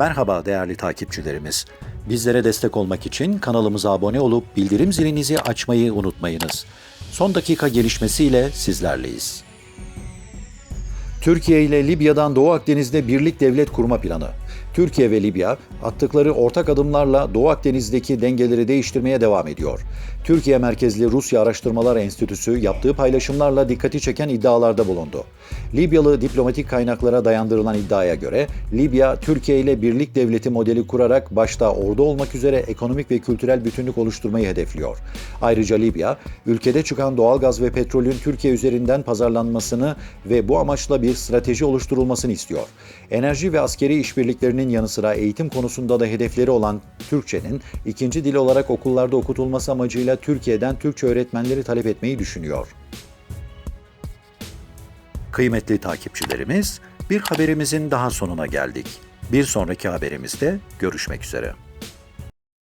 Merhaba değerli takipçilerimiz. Bizlere destek olmak için kanalımıza abone olup bildirim zilinizi açmayı unutmayınız. Son dakika gelişmesiyle sizlerleyiz. Türkiye ile Libya'dan Doğu Akdeniz'de birlik devlet kurma planı. Türkiye ve Libya attıkları ortak adımlarla Doğu Akdeniz'deki dengeleri değiştirmeye devam ediyor. Türkiye merkezli Rusya Araştırmalar Enstitüsü yaptığı paylaşımlarla dikkati çeken iddialarda bulundu. Libyalı diplomatik kaynaklara dayandırılan iddiaya göre Libya, Türkiye ile birlik devleti modeli kurarak başta ordu olmak üzere ekonomik ve kültürel bütünlük oluşturmayı hedefliyor. Ayrıca Libya, ülkede çıkan doğalgaz ve petrolün Türkiye üzerinden pazarlanmasını ve bu amaçla bir strateji oluşturulmasını istiyor. Enerji ve askeri işbirliklerinin yanı sıra eğitim konusunda da hedefleri olan Türkçenin ikinci dil olarak okullarda okutulması amacıyla Türkiye'den Türkçe öğretmenleri talep etmeyi düşünüyor. Kıymetli takipçilerimiz, bir haberimizin daha sonuna geldik. Bir sonraki haberimizde görüşmek üzere.